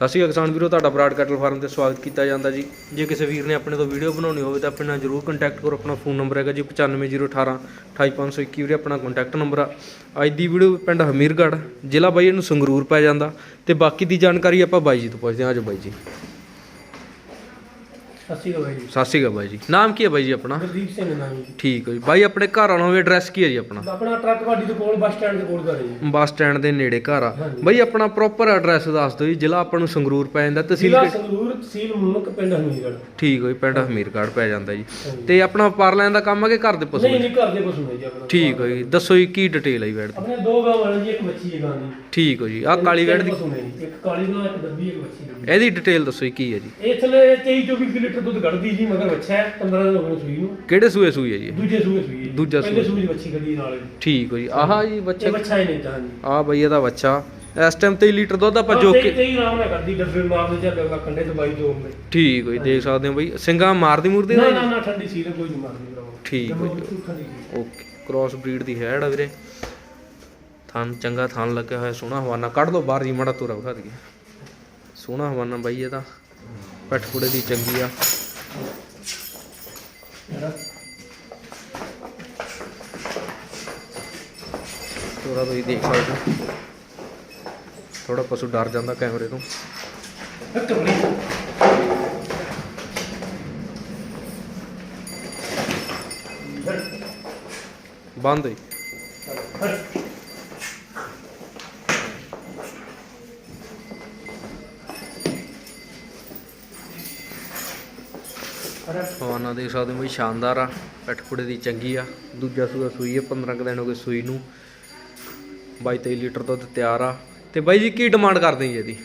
ਸਤਿ ਸ਼੍ਰੀ ਅਕਾਲ ਕਿਸਾਨ ਵੀਰੋ, ਤੁਹਾਡਾ ਬਰਾਡ ਕੈਟਲ ਫਾਰਮ ਤੇ ਸਵਾਗਤ ਕੀਤਾ ਜਾਂਦਾ ਜੀ। ਜੇ ਕਿਸੇ ਵੀਰ ਨੇ ਆਪਣੇ ਤੋਂ ਵੀਡੀਓ ਬਣਾਉਣੀ ਹੋਵੇ ਤਾਂ ਆਪਣੇ ਨਾਲ ਜਰੂਰ ਕੰਟੈਕਟ ਕਰੋ, ਆਪਣਾ ਫੋਨ ਨੰਬਰ ਹੈਗਾ ਜੀ 95018 28521 ਵੀਰੇ, ਆਪਣਾ ਕੰਟੈਕਟ ਨੰਬਰ ਆ। ਅੱਜ ਦੀ ਵੀਡੀਓ ਪਿੰਡ ਹਮੀਰਗੜ੍ਹ, ਜ਼ਿਲ੍ਹਾ ਬਾਈ ਇਹਨੂੰ ਸੰਗਰੂਰ ਪੈ ਜਾਂਦਾ ਤੇ ਬਾਕੀ ਦੀ ਜਾਣਕਾਰੀ ਆਪਾਂ ਬਾਈ ਜੀ ਤੋਂ ਪੁੱਛਦੇ ਹਾਂ। ਆਜੋ ਬਾਈ ਜੀ। ਸਤਿ ਸ਼੍ਰੀ ਅਕਾਲ ਜੀ। ਸਤਿ ਸ਼੍ਰੀ ਅਕਾਲ ਬਾਈ ਜੀ। ਨਾਮ ਕੀ ਹੈ ਬਾਈ ਜੀ ਆਪਣਾ? ਗੁਰਦੀਪ ਸਿੰਘ ਨਾਮ ਜੀ। ਠੀਕ ਹੈ ਜੀ। ਬਾਈ ਆਪਣੇ ਘਰ ਆਉਣਾ ਹੋਵੇ ਐਡਰੈਸ ਕੀ ਹੈ ਜੀ ਆਪਣਾ? ਆਪਣਾ ਟਰੱਕ ਵਾਡੀ ਦੇ ਕੋਲ ਬੱਸ ਸਟੈਂਡ ਦੇ ਕੋਲ ਘਰ ਹੈ ਜੀ। ਬੱਸ ਸਟੈਂਡ ਦੇ ਨੇੜੇ ਘਰ ਆ। ਹਾਂਜੀ। ਬਾਈ ਆਪਣਾ ਪ੍ਰੋਪਰ ਐਡਰੈਸ ਦੱਸ ਦਿਓ ਜੀ। ਜ਼ਿਲ੍ਹਾ ਆਪਾਂ ਨੂੰ ਸੰਗਰੂਰ ਪੈ ਜਾਂਦਾ ਤਹਿਸੀਲ ਜ਼ਿਲ੍ਹਾ ਸੰਗਰੂਰ ਤਹਿਸੀਲ ਮੁਨਕ ਪਿੰਡ ਹਮੀਰਗੜ੍ਹ। ਠੀਕ ਹੋਈ ਪਿੰਡ ਹਮੀਰਗੜ੍ਹ ਪੈ ਜਾਂਦਾ ਜੀ। ਤੇ ਆਪਣਾ ਵਪਾਰ ਲੈਣ ਦਾ ਕੰਮ ਆ ਕਿ ਘਰ ਦੇ ਪਸ਼ੂ ਨਹੀਂ ਨਹੀਂ ਘਰ ਦੇ ਪਸ਼ੂ ਜੀ ਆਪਣਾ। ਠੀਕ ਹੋਈ ਦੱਸੋ ਜੀ ਕੀ ਡਿਟੇਲ ਵੈੜ ਦੀ? ਆਪਣੇ ਦੋ ਗਾਵਾਂ ਨੇ ਜੀ ਇੱਕ ਬੱਚੀ ਹੈ ਗਾਂ ਦੀ। ਠੀਕ ਹੋ ਜੀ। ਆ ਕਾਲੀ ਵੈੜ ਦੀ? ਪਸ਼ੂ ਨੇ ਜੀ, ਇੱਕ ਕਾਲੀ ਗਾਂ ਇੱਕ ਡੱਬੀ ਇੱਕ ਬੱਚੀ ਦੀ ਇਹਦੀ ਡਿਟੇਲ ਦੱਸੋ ਜੀ ਕੀ ਹੈ ਜੀ? ਇਹ ਥਲੇ 23 24 ਲੀਟਰ ਦੁੱਧ ਕੱਢਦੀ ਜੀ ਮਗਰ ਬੱਚਾ ਹੈ 15 ਦਿਨ ਹੋ ਗਏ ਸੂਈ ਨੂੰ। ਕਿਹੜੇ ਸੂਏ ਸੂਈ ਹੈ ਜੀ ਇਹ? ਦੂਜੇ ਸੂਏ ਸੂਈ ਹੈ। ਦੂਜਾ ਪਹਿਲੇ ਸੂਆ। ਸੂਏ ਦੀ ਬੱਚੀ ਕੱਢੀ ਨਾਲ। ਠੀਕ ਹੋ ਜੀ ਆਹਾ ਜੀ ਇਹ ਬੱਚਾ ਬੱਚਾ ਹੀ ਨਹੀਂ ਤਾਂ ਜੀ ਆ ਬਈ ਇਹਦਾ ਬੱਚਾ ਇਸ ਟਾਈਮ 23 ਲੀਟਰ ਦੁੱਧ ਆਪਾਂ ਜੋ ਤੇ ਕੇ ਤੇ ਆਰਾਮ ਨਾਲ ਕਰਦੀ ਡੱਬੇ ਮਾਰਦੇ ਜਾਂ ਅਗਲਾ ਕੰਡੇ ਤੇ ਬਾਈ ਜੋ ਹੁੰਦੇ ਠੀਕ ਹੋ ਜੀ ਦੇਖ ਸਕਦੇ ਹੋ ਬਈ। ਸਿੰਘਾਂ ਮਾਰਦੀ ਮੂਰਦੀ ਨਾ ਦਾ ਨਾ ਜੀ? ਨਾ ਠੰਡੀ ਸੀ ਕੋਈ ਨਹੀਂ ਮਾਰਦੀ ਭਰਾਵਾ। ਠੀਕ ਹੋ। ਜੀ ਓਕੇ ਕ੍ਰਾਸ ਬਰੀਡ ਦੀ ਹੈਡ ਆ ਵੀਰੇ। ਥਣ ਚੰਗਾ ਥਣ ਲੱਗਿਆ ਹੋਇਆ ਸੋਹਣਾ ਹਵਾਨਾ। ਕੱਢ ਦੋ ਬਾਹਰ ਜੀ ਮੜਾ ਤੁਰਾ ਵਿਖਾ ਦਈਏ। ਸੋਹਣਾ ਹਵਾਨਾ ਬਾਈ ਇਹਦਾ। ਪੱਠ ਪੁੜੇ ਦੀ ਚੰਗੀ ਆ। ਤੋਰਾ ਤੁਸੀਂ ਦੇਖ ਸਕਦੇ ਹੋ। ਥੋੜਾ ਪਸ਼ੂ ਡਰ ਜਾਂਦਾ ਕੈਮਰੇ ਤੋਂ। ਬੰਦ ਹੋਈ। ਹਵਾਨਾ ਦੇਖ ਸਕਦੇ ਹੋ ਬਈ ਸ਼ਾਨਦਾਰ ਆ। ਪੱਠ ਪੁੜੇ ਦੀ ਚੰਗੀ ਆ। ਦੂਜਾ ਸੂਆ ਸੂਈ ਹੈ 15 ਕੁ ਦਿਨ ਹੋ ਗਏ ਸੂਈ ਨੂੰ। 22 23 ਲੀਟਰ ਦੁੱਧ ਤਿਆਰ ਆ। ਤੇ ਬਾਈ ਜੀ ਕੀ ਡਿਮਾਂਡ ਕਰਦੇ ਜੀ ਇਹਦੀ?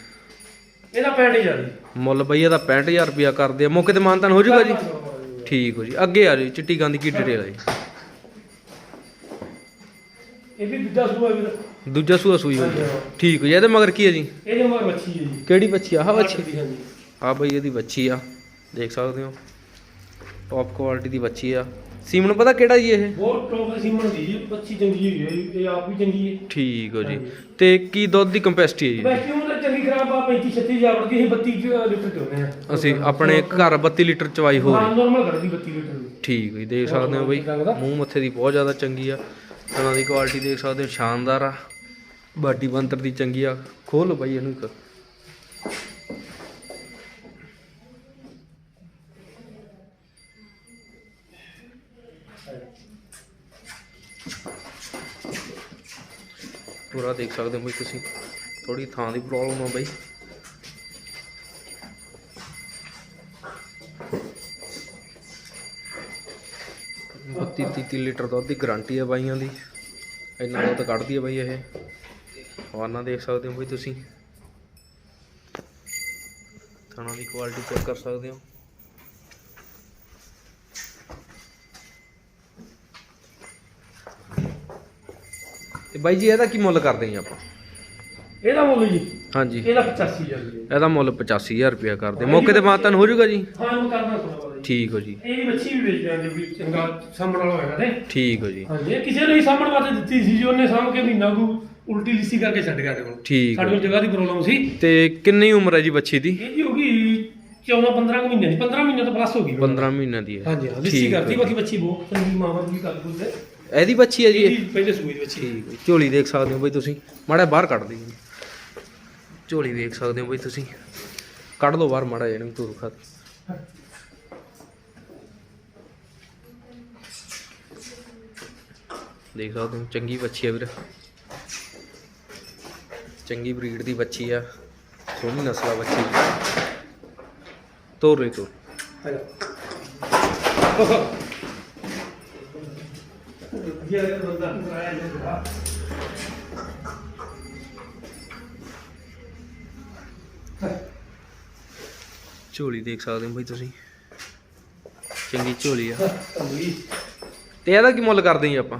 ਇਹਦਾ ਪੈਂਟ ਹੀ ਜਾਂਦੀ ਮੁੱਲ ਬਈ ਇਹਦਾ 65000 ਰੁਪਿਆ ਕਰਦੇ ਆ। ਮੌਕੇ ਤੇ ਮਾਨਤਾਨ ਹੋ ਜਾਊਗਾ ਜੀ? ਠੀਕ ਹੋ ਜੀ। ਅੱਗੇ ਆ ਜੀ ਚਿੱਟੀ ਗਾਂ ਦੀ ਕੀ ਡਿਟੇਲ ਆ ਜੀ? ਇਹ ਵੀ ਦੂਜਾ ਸੂਆ ਵੀ ਦੂਜਾ ਸੂਆ ਸੂਈ ਹੋਈ ਹੈ। ਠੀਕ ਹੋ ਜੀ। ਇਹਦੇ ਮਗਰ ਕੀ ਹੈ ਜੀ? ਇਹਦੇ ਮਗਰ ਮੱਛੀ ਹੈ ਜੀ। ਕਿਹੜੀ ਬੱਚੀ ਆ? ਆਹ ਬੱਚੀ ਆ ਬਈ ਇਹਦੀ ਬੱਚੀ ਆ। ਦੇਖ ਸਕਦੇ ਹੋ। ਟੌਪ ਕੁਆਲਿਟੀ ਦੀ ਬੱਚੀ ਆ। ਸੀਮਨ ਪਤਾ ਕਿਹੜਾ ਜੀ ਇਹ? ਬਹੁਤ ਟੌਪ ਦੀ ਸੀਮਨ ਦੀ ਜੀ ਬੱਚੀ ਚੰਗੀ ਹੈ ਜੀ ਇਹ ਆਪ ਵੀ ਚੰਗੀ ਹੈ। ਠੀਕ ਹੋ ਜੀ। ਤੇ ਕੀ ਦੁੱਧ ਦੀ ਕੰਪੈਸਿਟੀ ਹੈ ਜੀ? ਬੈਠੀ ਉਹ ਤਾਂ ਚੰਗੀ ਖਰਾਬ ਆ 35 36 ਜਾ ਵੜਦੀ ਸੀ 32 ਕੁ ਲੀਟਰ ਚੋਨੇ ਆ ਅਸੀਂ ਆਪਣੇ ਘਰ 32 ਲੀਟਰ ਚਵਾਈ ਹੋ ਰਹੀ ਨਾਰਮਲ ਕਰਦੀ 32 ਲੀਟਰ ਦੀ। ਠੀਕ ਹੈ ਜੀ ਦੇਖ ਸਕਦੇ ਹੋ ਬਈ। ਮੂੰਹ ਮੱਥੇ ਦੀ ਬਹੁਤ ਜ਼ਿਆਦਾ ਚੰਗੀ ਆ। ਉਹਨਾਂ ਦੀ ਕੁਆਲਿਟੀ ਦੇਖ ਸਕਦੇ ਹੋ ਸ਼ਾਨਦਾਰ ਆ। ਬਾਡੀ ਬੰਤਰ ਦੀ ਚੰਗੀ ਆ। ਖੋਲ ਬਈ ਇਹਨੂੰ ਇੱਕ। ਪੂਰਾ ਦੇਖ ਸਕਦੇ ਹੋ ਬਈ ਤੁਸੀਂ। ਥੋੜੀ ਥਾਂ ਦੀ ਪ੍ਰੋਬਲਮ ਆ ਬਈ। ਬੱਤੀ 33 ਲੀਟਰ ਦੁੱਧ ਦੀ ਗਾਰੰਟੀ ਹੈ ਬਾਈਆਂ ਦੀ। ਇੰਨਾ ਦੁੱਧ ਕੱਢਦੀ ਹੈ ਬਾਈ ਇਹ। ਹਵਾਨਾ ਦੇਖ ਸਕਦੇ ਹੋ ਬਈ ਤੁਸੀਂ। ਥਣਾ ਦੀ ਕੁਆਲਿਟੀ ਚੈੱਕ ਕਰ ਸਕਦੇ ਹੋ। ਤੇ ਬਾਈ ਜੀ ਇਹਦਾ ਕੀ ਮੁੱਲ ਕਰਦੇ ਜੀ ਆਪਾਂ? ਇਹਦਾ ਮੁੱਲ ਜੀ? ਹਾਂਜੀ। ਇਹਦਾ 85000 ਰੁਪਏ। ਇਹਦਾ ਮੁੱਲ 85000 ਰੁਪਇਆ ਕਰਦੇ। ਮੌਕੇ ਤੇ ਮਾਤਨ ਹੋ ਜਾਊਗਾ ਜੀ? ਹਾਂ ਮੈਂ ਕਰਨਾ ਜੀ ਠੀਕ ਹੋ ਜੀ। ਇਹਦੀ ਬੱਚੀ ਵੀ ਵੇਚ ਦਿਆਂਗੇ ਵੀ ਚੰਗਾ ਸਾਂਭਣ ਵਾਲਾ ਹੋਏਗਾ ਤੇ। ਠੀਕ ਹੋ ਜੀ। ਹਾਂਜੀ ਇਹ ਕਿਸੇ ਨੂੰ ਸਾਂਭਣ ਵਾਸਤੇ ਦਿੱਤੀ ਸੀ ਜੀ ਉਹਨੇ ਸਾਂਭ ਕੇ ਮਹੀਨਾ ਕੁ ਉਲਟੀ ਲਿੱਸੀ ਕਰਕੇ ਛੱਡ ਗਿਆ ਤੇ ਕੋਲ ਠੀਕ ਸਾਡੇ ਕੋਲ ਜਗ੍ਹਾ ਦੀ ਪ੍ਰੋਬਲਮ ਸੀ। ਤੇ ਕਿੰਨੀ ਉਮਰ ਹੈ ਜੀ ਬੱਚੀ ਦੀ? ਇਹ ਜੀ ਹੋ ਗਈ 14 15 ਕੁ ਮਹੀਨੇ ਦੀ। 15 ਮਹੀਨੇ ਤੋਂ ਪਲੱਸ ਹੋ ਗਈ। 15 ਮਹੀਨਿਆਂ ਦੀ ਹੈ। ਹਾਂਜੀ ਹਾਂ ਲਿੱਸੀ ਕਰਦੀ। ਬਾਕੀ ਬੱਚੀ ਬਹੁਤ ਚੰਗੀ ਮਾਂ ਦੀ ਗੱਲ ਬੁੱਝਦੇ ਇਹਦੀ ਬੱਚੀ ਹੈ ਜੀ ਇਹ? ਇਹਦੀ ਪਹਿਲੇ ਸੂਈ ਦੀ ਬੱਚੀ ਠੀਕ ਹੈ ਝੋਲੀ ਦੇਖ ਸਕਦੇ ਹੋ ਬਈ ਤੁਸੀਂ। ਮਾੜਾ ਬਾਹਰ ਕੱਢ ਦਿਓ ਝੋਲੀ ਦੇਖ ਸਕਦੇ ਹੋ ਬਈ ਤੁਸੀਂ। ਕੱਢ ਲਓ ਬਾਹਰ ਮਾੜਾ ਜਿਹਾ ਇਹਨੂੰ ਧੂਰ ਖਾ ਦੇਖ ਸਕਦੇ ਹੋ ਚੰਗੀ ਬੱਚੀ ਆ ਵੀਰ। ਚੰਗੀ ਬਰੀਡ ਦੀ ਬੱਚੀ ਆ। ਸੋਹਣੀ ਨਸਲ ਆ ਬੱਚੀ ਦੀ ਤੋਰ। ਰਹੀ ਤੋਰ ਇਹ ਝੋਲੀ ਦੇਖ ਸਕਦੇ ਹੋ ਬਈ ਤੁਸੀਂ। ਚੰਗੀ ਝੋਲੀ ਆ। ਇਹ ਤੇ ਇਹਦਾ ਕੀ ਮੁੱਲ ਕਰਦੇ ਜੀ ਆਪਾਂ?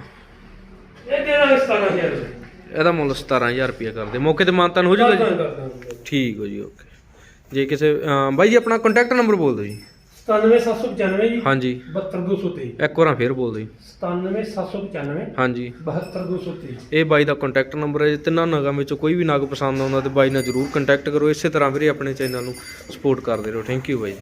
ਤੇਰਾ 17000 ਰੁਪਏ। ਇਹਦਾ ਮੁੱਲ 17000 ਰੁਪਇਆ ਕਰਦੇ। ਮੌਕੇ ਤੇ ਮਾਨਤਾਨ ਹੋ ਜਾਊਗਾ ਜੀ? ਠੀਕ ਹੋ ਜੀ ਓਕੇ। ਜੇ ਕਿਸੇ ਅਮ ਬਾਈ ਜੀ ਆਪਣਾ ਕੰਟੈਕਟ ਨੰਬਰ ਬੋਲ ਦਿਓ ਜੀ। 97795 ਜੀ। ਹਾਂਜੀ। 72223 ਇੱਕ ਵਾਰਾਂ ਫੇਰ ਬੋਲ ਦਿਓ ਜੀ। 97795 ਹਾਂਜੀ। 72223 ਇਹ ਬਾਈ ਦਾ ਕੰਟੈਕਟ ਨੰਬਰ ਹੈ ਜੀ। ਤਿੰਨਾਂ ਨਗਾਂ ਵਿੱਚੋਂ ਕੋਈ ਵੀ ਨਗ ਪਸੰਦ ਆਉਂਦਾ ਤੇ ਬਾਈ ਨਾਲ ਜਰੂਰ ਕੰਟੈਕਟ ਕਰੋ। ਇਸੇ ਤਰ੍ਹਾਂ ਵੀਰੇ ਆਪਣੇ ਚੈਨਲ ਨੂੰ ਸਪੋਰਟ ਕਰਦੇ ਰਹੋ। Thank you by